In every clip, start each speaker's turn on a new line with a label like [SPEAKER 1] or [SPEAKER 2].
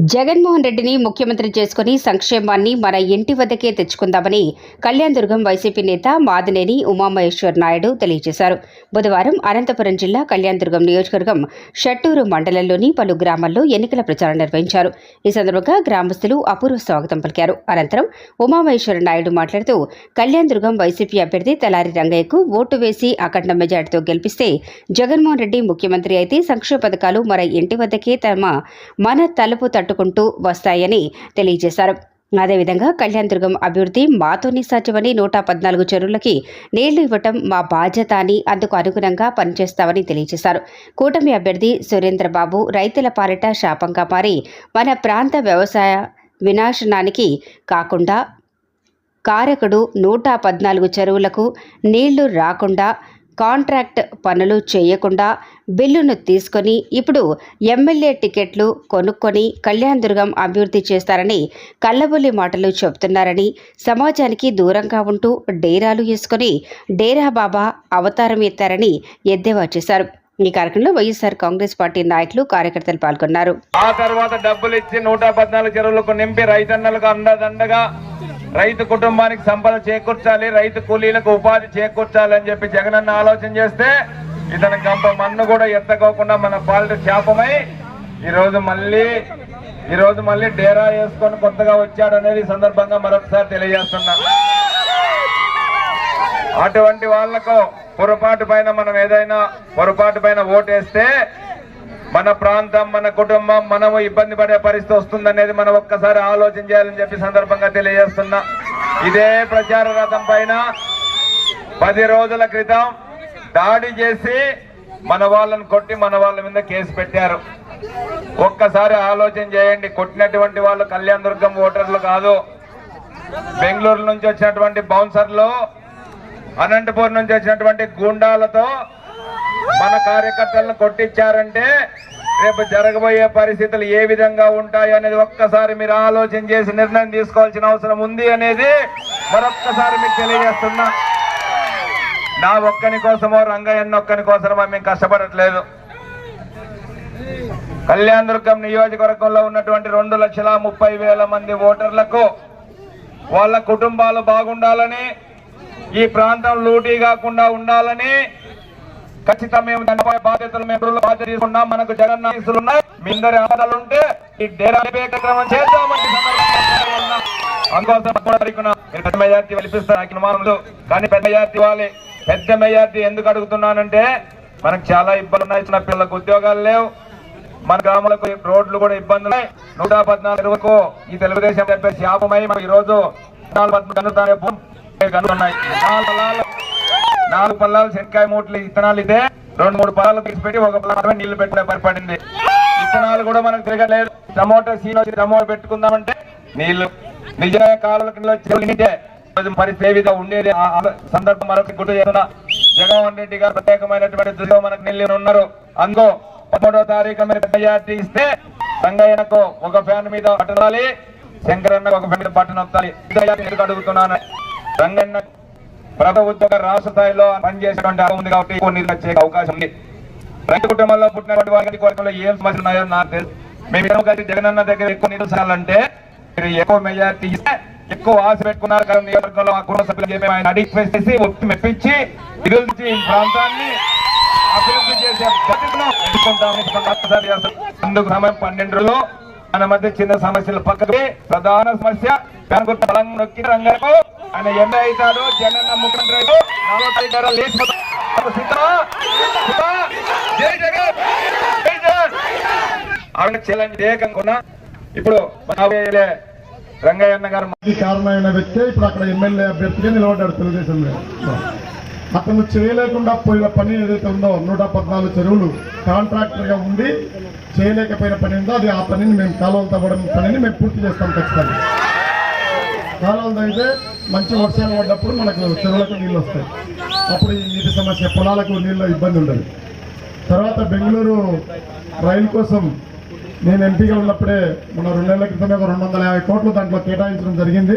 [SPEAKER 1] జగన్మోహన్ రెడ్డిని ముఖ్యమంత్రి చేసుకుని సంక్షేమాన్ని మన ఇంటి వద్దకే తెచ్చుకుందామని కళ్యాణ్ దుర్గం వైసీపీ నేత మాదినేని ఉమామహేశ్వర్ నాయుడు తెలియజేశారు. బుధవారం అనంతపురం జిల్లా కళ్యాణ్ దుర్గం నియోజకవర్గం షట్టూరు మండలంలోని పలు గ్రామాల్లో ఎన్నికల ప్రచారం నిర్వహించారు. ఈ సందర్భంగా గ్రామస్తులు అపూర్వ స్వాగతం పలికారు. అనంతరం ఉమామహేశ్వర నాయుడు మాట్లాడుతూ కళ్యాణ్ దుర్గం వైసీపీ అభ్యర్థి తలారి రంగయ్యకు ఓటు వేసి అఖండ మెజార్టీతో గెలిపిస్తే జగన్మోహన్ రెడ్డి ముఖ్యమంత్రి అయితే సంక్షేమ పథకాలు మన ఇంటి వద్దకే తమ మన తలుపు తట్టు తట్టుకుంటూ వస్తాయని తెలియజేశారు. అదేవిధంగా కళ్యాణదుర్గం అభివృద్ధి మాతోని సాధ్యమని నూట పద్నాలుగు చెరువులకి నీళ్ళు ఇవ్వటం మా బాధ్యత అని అందుకు అనుగుణంగా పనిచేస్తామని తెలియజేశారు. కూటమి అభ్యర్థి సురేంద్రబాబు రైతుల పాలిట శాపంగా మారి మన ప్రాంత వ్యవసాయ వినాశనానికి కాకుండా కారకుడు నూట పద్నాలుగు చెరువులకు నీళ్ళు రాకుండా కాంట్రాక్ట్ పనులు చేయకుండా బిల్లును తీసుకొని ఇప్పుడు ఎమ్మెల్యే టికెట్లు కొనుక్కొని కళ్యాణ్ దుర్గం అభివృద్ధి చేస్తారని కళ్ళబొల్లి మాటలు చెబుతున్నారని సమాజానికి దూరంగా ఉంటూ డేరాలు వేసుకొని డేరా బాబా అవతారం ఎత్తారని ఎద్దేవా చేశారు. ఈ కార్యక్రమంలో వైఎస్ఆర్ కాంగ్రెస్ పార్టీ నాయకులు కార్యకర్తలు పాల్గొన్నారు.
[SPEAKER 2] ఆ తర్వాత డబ్బులు ఇచ్చి నూట పద్నాలుగు చెరువులకు నింపి రైతన్నలకు అండదండగా రైతు కుటుంబానికి సంపద చేకూర్చాలి రైతు కూలీలకు ఉపాధి చేకూర్చాలి అని చెప్పి జగనన్న ఆలోచన చేస్తే ఇతని గంప మన్ను కూడా ఎత్తకోకుండా మన పాలిట శాపమై ఈరోజు మళ్ళీ ఈరోజు మళ్ళీ డేరా వేసుకొని కొత్తగా వచ్చాడు అనేది సందర్భంగా మరొకసారి తెలియజేస్తున్నా. అటువంటి వాళ్ళకు పొరపాటు పైన మనం ఏదైనా పొరపాటు పైన ఓటేస్తే మన ప్రాంతం మన కుటుంబం మనము ఇబ్బంది పడే పరిస్థితి వస్తుందనేది మనం ఒక్కసారి ఆలోచన చేయాలని చెప్పి సందర్భంగా తెలియజేస్తున్నా. ఇదే ప్రచార రథం పైన పది రోజుల క్రితం దాడి చేసి మన వాళ్ళని కొట్టి మన వాళ్ళ మీద కేసు పెట్టారు. ఒక్కసారి ఆలోచన చేయండి కొట్టినటువంటి వాళ్ళు కళ్యాణ దుర్గం ఓటర్లు కాదు. బెంగళూరు నుంచి వచ్చినటువంటి బౌన్సర్లు అనంతపూర్ నుంచి వచ్చినటువంటి గూండాలతో మన కార్యకర్తలను కొట్టించారంటే రేపు జరగబోయే పరిస్థితులు ఏ విధంగా ఉంటాయి అనేది ఒక్కసారి మీరు ఆలోచన చేసి నిర్ణయం తీసుకోవాల్సిన అవసరం ఉంది అనేది మరొక్కసారి మీకు తెలియజేస్తున్నా. నా ఒక్కని కోసమో రంగయ్యన్న ఒక్కని కోసమో మేము కష్టపడట్లేదు. కళ్యాణ దుర్గం నియోజకవర్గంలో ఉన్నటువంటి రెండు లక్షల ముప్పై వేల మంది ఓటర్లకు వాళ్ళ కుటుంబాలు బాగుండాలని ఈ ప్రాంతం లూటీ కాకుండా ఉండాలని ఖచ్చితంగా మేము దానిపై బాధ్యతలు మేము బాధ్యత తీసుకున్నాం మనకు జగన్ ఆశీస్సులు ఉన్నాయి మీ అందరి ఉంటే ఈ డేరా కార్యక్రమం చేద్దామని అందుకోసం పెద్ద మెజార్టీ వెలిపిస్తాను కానీ పెద్ద మెజార్టీ ఇవ్వాలి. పెద్ద మెజార్టీ ఎందుకు అడుగుతున్నానంటే మనకు చాలా ఇబ్బందులు ఉన్నాయి చిన్న పిల్లలకు ఉద్యోగాలు లేవు. మన గ్రామాలకు రోడ్లు కూడా ఇబ్బందులు ఉన్నాయి నూట పద్నాలుగు వరకు ఈ తెలుగుదేశం చెప్పే శాపమై మనం ఈ రోజు నాలుగు పద్నాలుగు గన్నుతానే నాలుగు పల్లాలు శనక్కాయ మూటలు ఇత్తనాలు ఇదే. రెండు మూడు పొలాలు తీసిపెట్టి ఒక పొలం నీళ్ళు పెట్టిన పరిపడింది విత్తనాలు ఇత్తనాలు కూడా మనకు తిరగలేదు టమోటా సీన్ వచ్చి టమోటా పెట్టుకుందామంటే నీళ్ళు నిజమైన కాలువల కింద చెరువులు పరిస్థితి ఏ విధంగా ఉండేది? ఆ సందర్భం మరొక గుర్తు చేస్తున్నా. జగన్మోహన్ రెడ్డి గారు ప్రత్యేకమైనటువంటి దృష్టిలో మనకు నిల్లి ఉన్నారు. అందుకో పదమూడవ తారీఖు మీరు మెజార్టీ ఇస్తే రంగయ్యకు ఒక ఫ్యాన్ మీద బటన్ శంకరన్న శంకరన్నకు ఒక ఫ్యాన్ మీద బటన్ అడుగుతున్నాను. రంగన్న ప్రభుత్వ ఉద్యోగ రాష్ట్ర స్థాయిలో పనిచేసేటువంటి ఉంది కాబట్టి కొన్ని వచ్చే అవకాశం ఉంది. రైతు కుటుంబంలో పుట్టినటువంటి వారికి కోరికలో ఏం సమస్యలు ఉన్నాయో నాకు తెలుసు. మేము కలిసి జగనన్న దగ్గర ఎక్కువ నిరసనాలంటే మీరు ఎక్కువ మెజార్టీ ఇస్తే ఎక్కువ ఆశ పెట్టుకున్నారు కదా నియోజకవర్గంలో మా కుటుంబ సభ్యులు చెప్పి ఆయన అడిగి చేసి ఒత్తి మెప్పించి ఈ ప్రాంతాన్ని అభివృద్ధి చేసే బాధ్యతను అందుకు సమయం పన్నెండు రోజులు మన మధ్య చిన్న సమస్యలు పక్కకి ప్రధాన సమస్య. కనుకుంట బలంగా నొక్కి రంగకు ఆయన ఎమ్మె అవుతాడు జగన్ ముఖ్యమంత్రి అయితే ఆవిడ ఇప్పుడు రంగయ్య రంగయ్యన్న గారు
[SPEAKER 3] మంచి కారణమైన వ్యక్తే ఇప్పుడు అక్కడ ఎమ్మెల్యే అభ్యర్థిగా నిలబడ్డాడు తెలుగుదేశం అతను చేయలేకుండా పోయిన పని ఏదైతే ఉందో నూట పద్నాలుగు చెరువులు కాంట్రాక్టర్గా ఉండి చేయలేకపోయిన పని ఉందో అది ఆ పనిని మేము కాలువలు తవ్వడం పనిని మేము పూర్తి చేస్తాం ఖచ్చితంగా. కాలువలు అయితే మంచి వర్షాలు పడ్డప్పుడు మనకు చెరువులకు నీళ్ళు వస్తాయి. అప్పుడు ఈ నీటి సమస్య పొలాలకు నీళ్ళ ఇబ్బంది ఉండదు. తర్వాత బెంగళూరు రైలు కోసం నేను ఎంపీగా ఉన్నప్పుడే మన రెండు నెలల క్రితమే ఒక రెండు వందల యాభై కోట్లు దాంట్లో కేటాయించడం జరిగింది.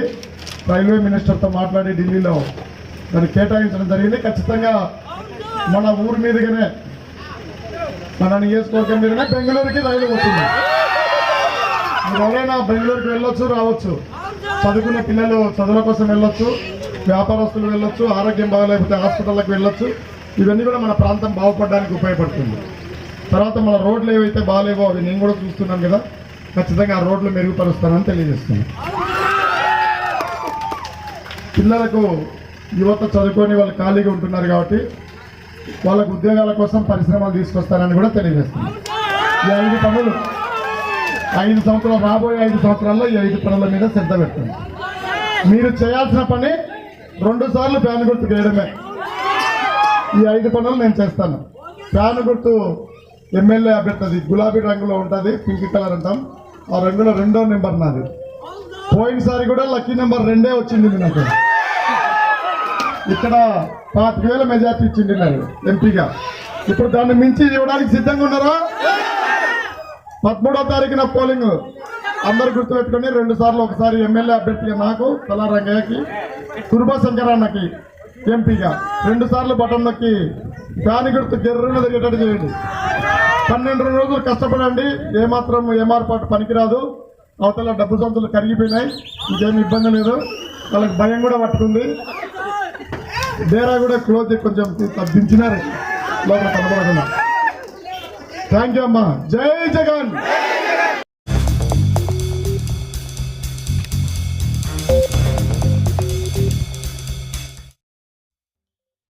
[SPEAKER 3] రైల్వే మినిస్టర్తో మాట్లాడి ఢిల్లీలో దాన్ని కేటాయించడం జరిగింది. ఖచ్చితంగా మన ఊరి మీదుగానే మన నియోజకవర్గం మీదనే బెంగళూరుకి రైలు పోతుంది. మీరు ఎవరైనా బెంగళూరుకి వెళ్ళొచ్చు రావచ్చు. చదువుకున్న పిల్లలు చదువుల కోసం వెళ్ళొచ్చు వ్యాపారస్తులు వెళ్ళొచ్చు ఆరోగ్యం బాగలేకపోతే హాస్పిటల్కి వెళ్ళొచ్చు. ఇవన్నీ కూడా మన ప్రాంతం బాగుపడడానికి ఉపయోగపడుతుంది. తర్వాత మన రోడ్లు ఏవైతే బాగాలేవో అవి నేను కూడా చూస్తున్నాను కదా ఖచ్చితంగా ఆ రోడ్లు మెరుగుపరుస్తానని తెలియజేస్తున్నాను. పిల్లలకు యువత చదువుకొని వాళ్ళు ఖాళీగా ఉంటున్నారు కాబట్టి వాళ్ళకు ఉద్యోగాల కోసం పరిశ్రమలు తీసుకొస్తారని కూడా తెలియజేస్తున్నాను. ఈ ఐదు పనులు ఐదు సంవత్సరాలు రాబోయే ఐదు సంవత్సరాల్లో ఈ ఐదు పనుల మీద శ్రద్ధ పెట్టండి మీరు చేయాల్సిన పని రెండు సార్లు ఫ్యాన్ గుర్తు వేయడమే ఈ ఐదు పనులు నేను చేస్తాను. ఫ్యాన్ గుర్తు ఎమ్మెల్యే అభ్యర్థి గులాబీ రంగులో ఉంటుంది పింక్ కలర్ అంటాం. ఆ రంగులో రెండో నెంబర్ నాది. పోయినసారి కూడా లక్కీ నెంబర్ రెండే వచ్చింది నాకు. ఇక్కడ పాతిక వేల మెజార్టీ ఇచ్చింది నాకు ఎంపీగా. ఇప్పుడు దాన్ని మించి ఇవ్వడానికి సిద్ధంగా ఉన్నారా? పదమూడో తారీఖున పోలింగ్. అందరు గుర్తుపెట్టుకుని రెండు సార్లు ఒకసారి ఎమ్మెల్యే అభ్యర్థిగా నాకు తలా రంగయ్యకి కురుబా శంకరాన్నకి ఎంపీగా. రెండు సార్లు బటన్ నొక్కి దాని గుర్తు గెర్రను తిరిగేటట్టు చేయండి. పన్నెండు రోజులు కష్టపడండి ఏమాత్రం ఏమార్పాటు పనికిరాదు. అవతల డబ్బు సంతులు కరిగిపోయినాయి ఇంకేం ఇబ్బంది లేదు. వాళ్ళకి భయం కూడా పట్టుకుంది. డేరా కూడా క్లోజ్ కొంచెం తగ్గించినారు లోపల కనబడకుండా. థ్యాంక్ యూ అమ్మా. జై జగన్.